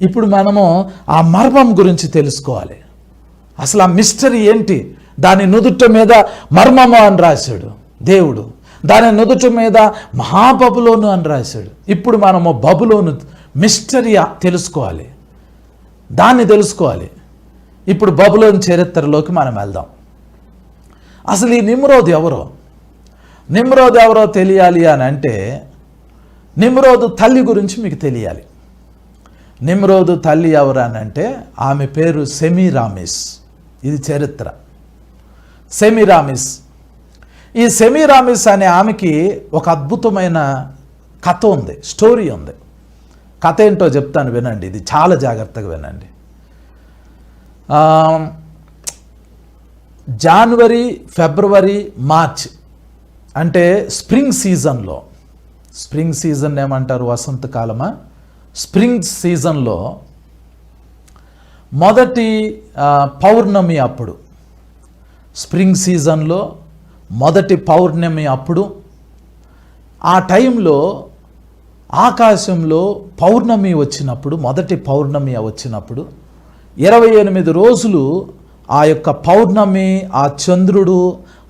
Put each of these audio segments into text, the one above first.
ఇప్పుడు మనము ఆ మర్మం గురించి తెలుసుకోవాలి. అసలు ఆ మిస్టరీ ఏంటి? దాని నుదుట మీద మర్మము అని రాశాడు దేవుడు. దాని నుదుట మీద మహాబబులోను అని రాశాడు. ఇప్పుడు మనము బబులోను మిస్టరీ తెలుసుకోవాలి. దాన్ని తెలుసుకోవాలి. ఇప్పుడు బబులోని చరిత్రలోకి మనం వెళ్దాం. అసలు ఈ నిమ్రోద్ ఎవరో? నిమ్రోద్ ఎవరో తెలియాలి అని అంటే నిమ్రోదు తల్లి గురించి మీకు తెలియాలి. నిమ్రోదు తల్లి ఎవరనంటే ఆమె పేరు సెమీరామిస్. ఇది చరిత్ర. సెమీరామిస్. ఈ సెమీరామిస్ అనే ఆమెకి ఒక అద్భుతమైన కథ ఉంది స్టోరీ ఉంది. కథ ఏంటో చెప్తాను వినండి ఇది చాలా జాగ్రత్తగా వినండి. ఆ, జనవరి ఫిబ్రవరి మార్చ్ అంటే స్ప్రింగ్ సీజన్లో. స్ప్రింగ్ సీజన్ ఏమంటారు వసంతకాలమా? స్ప్రింగ్ సీజన్లో మొదటి పౌర్ణమి అప్పుడు స్ప్రింగ్ సీజన్లో మొదటి పౌర్ణమి అప్పుడు ఆ టైంలో ఆకాశంలో పౌర్ణమి వచ్చినప్పుడు మొదటి పౌర్ణమి వచ్చినప్పుడు ఇరవై ఎనిమిది రోజులు ఆ యొక్క పౌర్ణమి ఆ చంద్రుడు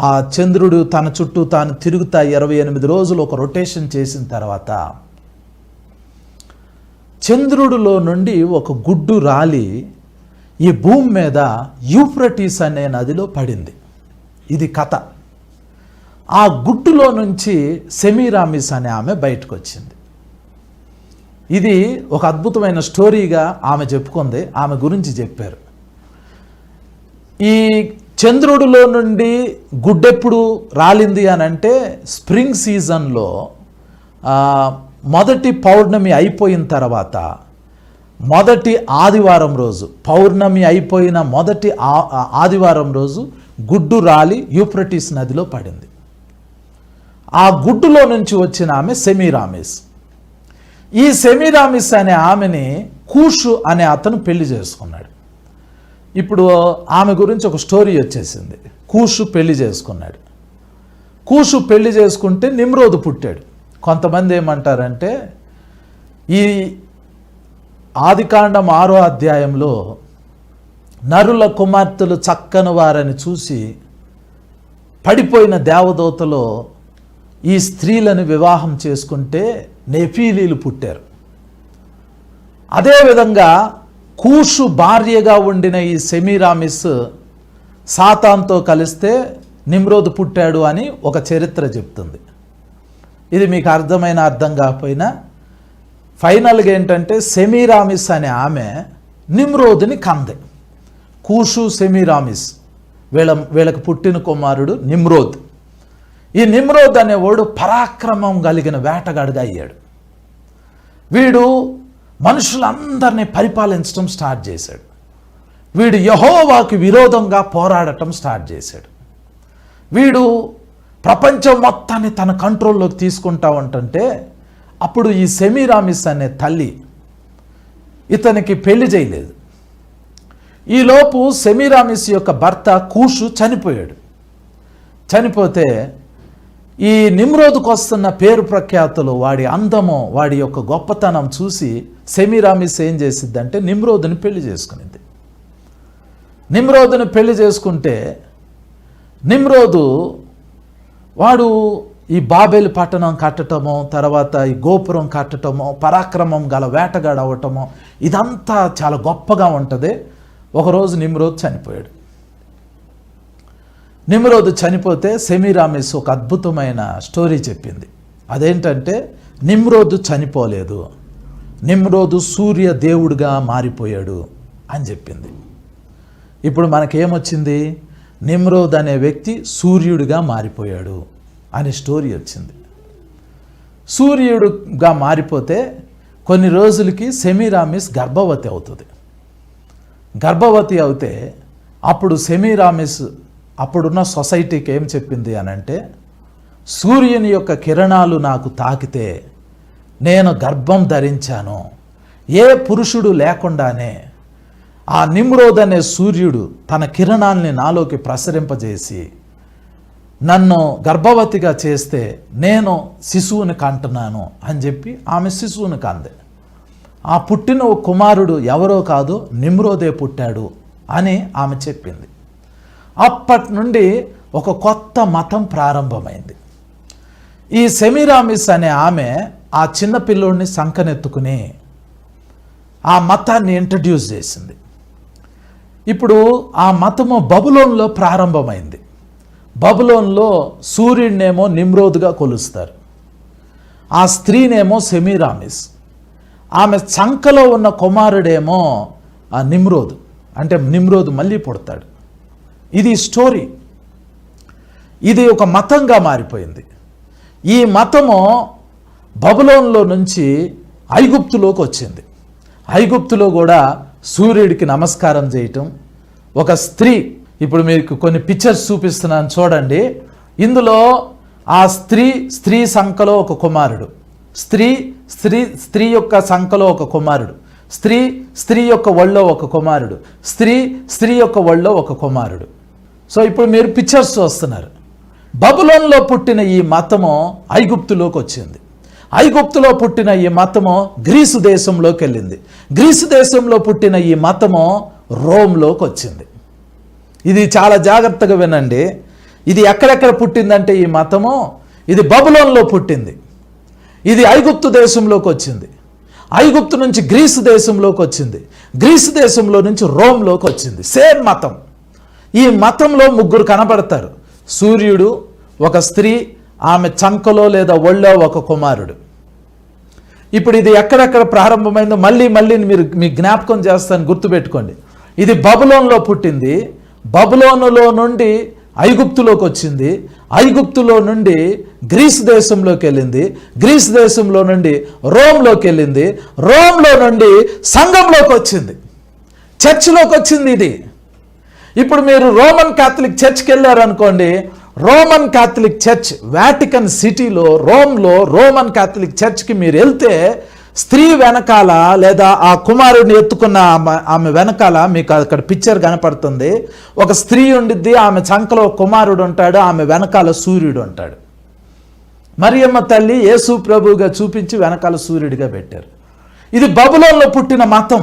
ఆ చంద్రుడు తన చుట్టూ తాను తిరుగుతా ఇరవై ఎనిమిది రోజులు ఒక రొటేషన్ చేసిన తర్వాత చంద్రుడిలో నుండి ఒక గుడ్డు రాలి ఈ భూమి మీద యూఫ్రటీస్ అనే నదిలో పడింది. ఇది కథ. ఆ గుడ్డులో నుంచి సెమీరామిస్ అనే ఆమె బయటకు వచ్చింది ఇది ఒక అద్భుతమైన స్టోరీగా ఆమె చెప్పుకుంది ఆమె గురించి చెప్పారు. ఈ చంద్రుడిలో నుండి గుడ్డెప్పుడు రాలింది అని అంటే స్ప్రింగ్ సీజన్లో మొదటి పౌర్ణమి అయిపోయిన తర్వాత మొదటి ఆదివారం రోజు పౌర్ణమి అయిపోయిన మొదటి ఆ- ఆదివారం రోజు గుడ్డు రాలి యూప్రటీస్ నదిలో పడింది. ఆ గుడ్డులో నుంచి వచ్చిన ఆమె సెమీరామిస్. ఈ సెమీరామిస్ అనే ఆమెని కూషు అనే అతను పెళ్ళి చేసుకున్నాడు. ఇప్పుడు ఆమె గురించి ఒక స్టోరీ వచ్చేసింది. కూషు పెళ్ళి చేసుకున్నాడు. కూషు పెళ్ళి చేసుకుంటే నిమ్రోదు పుట్టాడు. కొంతమంది ఏమంటారంటే ఈ ఆదికాండం ఆరో అధ్యాయంలో నరుల కుమార్తెలు చక్కని వారని చూసి పడిపోయిన దేవదూతలో ఈ స్త్రీలను వివాహం చేసుకుంటే నెఫీలీలు పుట్టారు. అదేవిధంగా కూషు భార్యగా ఉండిన ఈ సెమీరామిస్ సాతాన్తో కలిస్తే నిమ్రోద్ పుట్టాడు అని ఒక చరిత్ర చెప్తుంది. ఇది మీకు అర్థమైన అర్థం కాకపోయినా ఫైనల్గా ఏంటంటే సెమీరామిస్ అనే ఆమె నిమ్రోదుని కంది. కూషు సెమీరామిస్. వీళ్ళ వీళ్ళకి పుట్టిన కుమారుడు నిమ్రోద్. ఈ నిమ్రోద్ అనేవాడు పరాక్రమం కలిగిన వేటగాడిగా అయ్యాడు. వీడు మనుషులందరినీ పరిపాలించడం స్టార్ట్ చేశాడు. వీడు యహోవాకి విరోధంగా పోరాడటం స్టార్ట్ చేశాడు. వీడు ప్రపంచం మొత్తాన్ని తన కంట్రోల్లోకి తీసుకుంటా అప్పుడు ఈ సెమీరామిస్ అనే తల్లి ఇతనికి పెళ్ళి చేయలేదు. ఈలోపు సెమీరామిస్ యొక్క భర్త కూషు చనిపోయాడు. చనిపోతే ఈ నిమ్రోదుకు వస్తున్న పేరు ప్రఖ్యాతులు వాడి అందము వాడి యొక్క గొప్పతనం చూసి సెమీరామిస్ ఏం చేసిద్దంటే నిమ్రోదుని పెళ్ళి చేసుకునింది. నిమ్రోదుని పెళ్ళి చేసుకుంటే నిమ్రోదు వాడు ఈ బాబేలు పట్టణం కట్టటము తర్వాత ఈ గోపురం కట్టటము పరాక్రమం గల వేటగాడు అవ్వటము ఇదంతా చాలా గొప్పగా ఉంటుంది. ఒకరోజు నిమ్రోద్ చనిపోయాడు. నిమ్రోద్ చనిపోతే సెమీరామిస్ ఒక అద్భుతమైన స్టోరీ చెప్పింది. అదేంటంటే నిమ్రోదు చనిపోలేదు. నిమ్రోదు సూర్య దేవుడిగా మారిపోయాడు అని చెప్పింది. ఇప్పుడు మనకేమొచ్చింది? నిమ్రోద్ అనే వ్యక్తి సూర్యుడిగా మారిపోయాడు అనే స్టోరీ వచ్చింది. సూర్యుడుగా మారిపోతే కొన్ని రోజులకి సెమీరామిస్ గర్భవతి అవుతుంది. గర్భవతి అవుతే అప్పుడు సెమీరామిస్ అప్పుడున్న సొసైటీకి ఏం చెప్పింది అని అంటే సూర్యుని యొక్క కిరణాలు నాకు తాకితే నేను గర్భం ధరించాను. ఏ పురుషుడు లేకుండానే ఆ నిమ్రోద్ అనే సూర్యుడు తన కిరణాల్ని నాలోకి ప్రసరింపజేసి నన్ను గర్భవతిగా చేస్తే నేను శిశువుని కంటున్నాను అని చెప్పి ఆమె శిశువుని కంది. ఆ పుట్టిన కుమారుడు ఎవరో కాదు నిమ్రోదే పుట్టాడు అని ఆమె చెప్పింది. అప్పటి నుండి ఒక కొత్త మతం ప్రారంభమైంది. ఈ సెమిరామిస్ అనే ఆమె ఆ చిన్న పిల్లోడిని సంకనెత్తుకుని ఆ మతాన్ని ఇంట్రడ్యూస్ చేసింది. ఇప్పుడు ఆ మతము బబులోన్లో ప్రారంభమైంది. బబులోన్లో సూర్యుడినేమో నిమ్రోదుగా కొలుస్తారు. ఆ స్త్రీనేమో సెమీరామిస్. ఆమె చంకలో ఉన్న కుమారుడేమో ఆ నిమ్రోదు. అంటే నిమ్రోదు మళ్ళీ పుడతాడు. ఇది స్టోరీ. ఇది ఒక మతంగా మారిపోయింది. ఈ మతము బబులోన్లో నుంచి ఐగుప్తులోకి వచ్చింది. ఐగుప్తులో కూడా సూర్యుడికి నమస్కారం చేయటం. ఒక స్త్రీ ఇప్పుడు మీకు కొన్ని పిక్చర్స్ చూపిస్తున్నాను చూడండి. ఇందులో ఆ స్త్రీ స్త్రీ సంఖలో ఒక కుమారుడు. స్త్రీ స్త్రీ స్త్రీ యొక్క సంఖలో ఒక కుమారుడు. స్త్రీ స్త్రీ యొక్క ఒళ్ళో ఒక కుమారుడు. స్త్రీ స్త్రీ యొక్క ఒళ్ళో ఒక కుమారుడు. సో ఇప్పుడు మీరు పిక్చర్స్ చూస్తున్నారు. బబులోన్లో పుట్టిన ఈ మతము ఐగుప్తులోకి వచ్చింది. ఐగుప్తులో పుట్టిన ఈ మతము గ్రీసు దేశంలోకి వెళ్ళింది. గ్రీసు దేశంలో పుట్టిన ఈ మతము రోమ్లోకి వచ్చింది. ఇది చాలా జాగ్రత్తగా వినండి. ఇది ఎక్కడెక్కడ పుట్టిందంటే ఈ మతము? ఇది బబులోన్లో పుట్టింది. ఇది ఐగుప్తు దేశంలోకి వచ్చింది. ఐగుప్తు నుంచి గ్రీసు దేశంలోకి వచ్చింది. గ్రీసు దేశంలో నుంచి రోమ్లోకి వచ్చింది. సేమ్ మతం. ఈ మతంలో ముగ్గురు కనబడతారు. సూర్యుడు ఒక స్త్రీ ఆమె చంకలో లేదా ఒళ్ళో ఒక కుమారుడు. ఇప్పుడు ఇది ఎక్కడెక్కడ ప్రారంభమైందో మళ్ళీ మళ్ళీ మీరు మీ జ్ఞాపకం చేస్తాను గుర్తుపెట్టుకోండి. ఇది బబులోన్లో పుట్టింది. బబులోనులో నుండి ఐగుప్తులోకి వచ్చింది. ఐగుప్తులో నుండి గ్రీస్ దేశంలోకి వెళ్ళింది. గ్రీస్ దేశంలో నుండి రోమ్లోకి వెళ్ళింది. రోమ్లో నుండి సంఘంలోకి వచ్చింది. చర్చిలోకి వచ్చింది ఇది. ఇప్పుడు మీరు రోమన్ కాథలిక్ చర్చ్కి వెళ్ళారనుకోండి రోమన్ కాథలిక్ చర్చ్ వాటికన్ సిటీలో రోమ్లో రోమన్ కాథలిక్ చర్చ్కి మీరు వెళ్తే స్త్రీ వెనకాల లేదా ఆ కుమారుడిని ఎత్తుకున్న ఆమె ఆమె వెనకాల మీకు అక్కడ పిక్చర్ కనపడుతుంది. ఒక స్త్రీ ఉండిద్ది ఆమె చంకలో కుమారుడు ఉంటాడు ఆమె వెనకాల సూర్యుడు ఉంటాడు. మరియమ్మ తల్లి యేసు ప్రభువుగా చూపించి వెనకాల సూర్యుడిగా పెట్టారు. ఇది బబులోన్లో పుట్టిన మతం.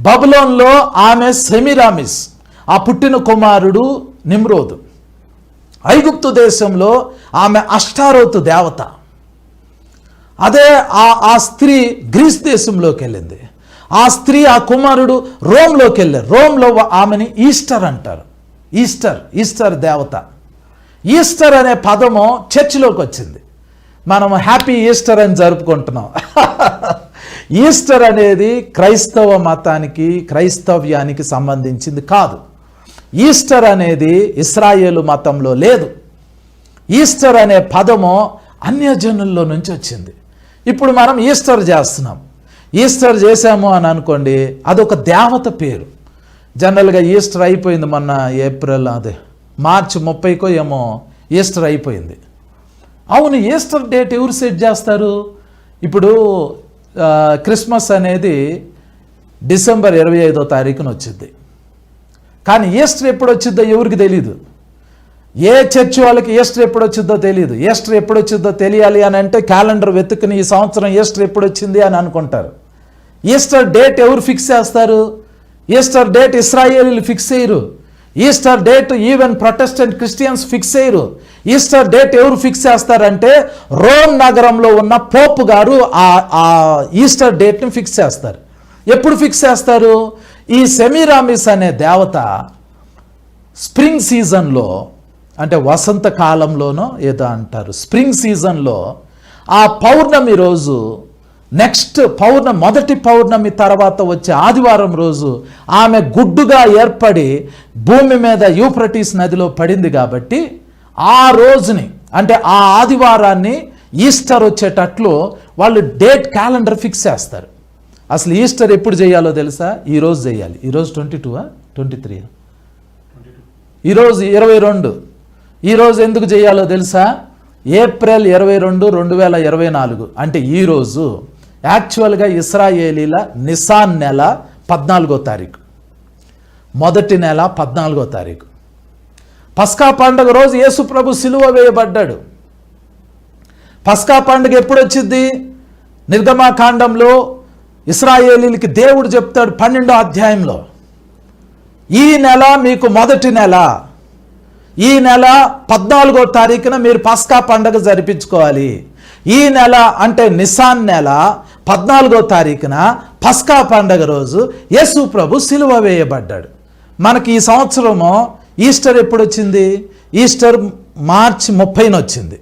బబులోన్లో ఆమె సెమిరామిస్ ఆ పుట్టిన కుమారుడు నిమ్రోదు. ఐగుప్తు దేశంలో ఆమె అష్టారోతు దేవత. అదే ఆ ఆ స్త్రీ గ్రీస్ దేశంలోకి వెళ్ళింది ఆ స్త్రీ ఆ కుమారుడు రోమ్లోకి వెళ్ళారు రోమ్లో ఆమెని ఈస్టర్ అంటారు. ఈస్టర్ ఈస్టర్ దేవత. ఈస్టర్ అనే పదము చర్చిలోకి వచ్చింది మనం హ్యాపీ ఈస్టర్ అని జరుపుకుంటున్నాం. ఈస్టర్ అనేది క్రైస్తవ మతానికి క్రైస్తవ్యానికి సంబంధించింది కాదు. ఈస్టర్ అనేది ఇస్రాయేలు మతంలో లేదు. ఈస్టర్ అనే పదము అన్యజనుల్లో నుంచి వచ్చింది. ఇప్పుడు మనం ఈస్టర్ చేస్తున్నాం. ఈస్టర్ చేశాము అని అనుకోండి అదొక దేవత పేరు. జనరల్గా ఈస్టర్ అయిపోయింది మొన్న ఏప్రిల్ అదే మార్చి ముప్పైకో ఏమో ఈస్టర్ అయిపోయింది. అవును ఈస్టర్ డేట్ ఎవరు సెట్ చేస్తారు? ఇప్పుడు క్రిస్మస్ అనేది డిసెంబర్ ఇరవై ఐదో తారీఖున వచ్చింది. కానీ ఈస్టర్ ఎప్పుడు వచ్చిద్దో ఎవరికి తెలియదు ఏ చర్చ్ వాళ్ళకి ఈస్టర్ ఎప్పుడు వచ్చిందో తెలియదు ఈస్టర్ ఎప్పుడు వచ్చిందో తెలియాలి అని అంటే క్యాలెండర్ వెతుకుని ఈ సంవత్సరం ఈస్టర్ ఎప్పుడు వచ్చింది అని అనుకుంటారు. ఈస్టర్ డేట్ ఎవరు ఫిక్స్ చేస్తారు? ఈస్టర్ డేట్ ఇస్రాయేలీలు ఫిక్స్ చేయరు. Easter date even Protestant Christians fix చేయరు. ఈస్టర్ డేట్ ఎవరు ఫిక్స్ చేస్తారంటే రోమ్ నగరంలో ఉన్న పోపు గారు ఆ ఈస్టర్ డేట్ని ఫిక్స్ చేస్తారు. ఎప్పుడు ఫిక్స్ చేస్తారు? ఈ సెమీరామిస్ అనే దేవత స్ప్రింగ్ సీజన్లో అంటే వసంత కాలంలోనో ఏదో అంటారు. స్ప్రింగ్ సీజన్లో ఆ పౌర్ణమి రోజు నెక్స్ట్ పౌర్ణమి మొదటి పౌర్ణమి తర్వాత వచ్చే ఆదివారం రోజు ఆమె గుడ్డుగా ఏర్పడి భూమి మీద యూఫ్రటీస్ నదిలో పడింది కాబట్టి ఆ రోజుని అంటే ఆ ఆదివారాన్ని ఈస్టర్ వచ్చేటట్లు వాళ్ళు డేట్ క్యాలెండర్ ఫిక్స్ చేస్తారు. అసలు ఈస్టర్ ఎప్పుడు చేయాలో తెలుసా? ఈరోజు చేయాలి. ఈరోజు ట్వంటీ టూ ట్వంటీ త్రీ ఈరోజు ఇరవై రెండు. ఈరోజు ఎందుకు చేయాలో తెలుసా? ఏప్రిల్ ఇరవై రెండు రెండు వేల ఇరవై నాలుగు. అంటే ఈరోజు యాక్చువల్గా ఇస్రాయేలీల నిసాన్ నెల పద్నాలుగో తారీఖు. మొదటి నెల పద్నాలుగో తారీఖు. పస్కా పండుగ రోజు యేసు ప్రభు సిలువ వేయబడ్డాడు. పస్కా పండుగ ఎప్పుడు వచ్చింది నిర్గమాకాండంలో ఇస్రాయేలీలకి దేవుడు చెప్తాడు పన్నెండో అధ్యాయంలో ఈ నెల మీకు మొదటి నెల ఈ నెల పద్నాలుగో తారీఖున మీరు పస్కా పండగ జరిపించుకోవాలి. ఈ నెల అంటే నిసాన్ నెల పద్నాలుగో తారీఖున పస్కా పండగ రోజు యేసు ప్రభు సిలువ వేయబడ్డాడు. మనకి ఈ సంవత్సరము ఈస్టర్ ఎప్పుడు వచ్చింది? ఈస్టర్ మార్చి ముప్పైన వచ్చింది.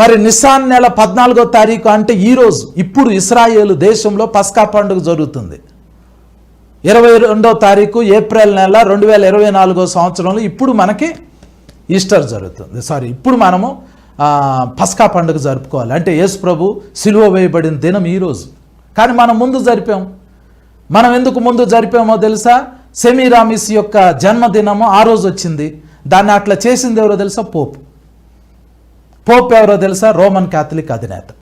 మరి నిసాన్ నెల పద్నాలుగో తారీఖు అంటే ఈరోజు ఇప్పుడు ఇస్రాయేల్ దేశంలో పస్కా పండుగ జరుగుతుంది. ఇరవై రెండో తారీఖు ఏప్రిల్ నెల రెండు వేల ఇరవై నాలుగో సంవత్సరంలో ఇప్పుడు మనకి ఈస్టర్ జరుగుతుంది. సారీ ఇప్పుడు మనము పస్కా పండుగ జరుపుకోవాలి. అంటే యేసు ప్రభు సిలువ వేయబడిన దినం ఈరోజు కానీ మనం ముందు జరిపాం. మనం ఎందుకు ముందు జరిపామో తెలుసా? సెమీరామిస్ యొక్క జన్మదినము ఆ రోజు వచ్చింది. దాన్ని అట్లా చేసింది ఎవరో తెలుసా? పోపు. పోప్ ఎవరో తెలుసా? రోమన్ క్యాథలిక్ అధినేత.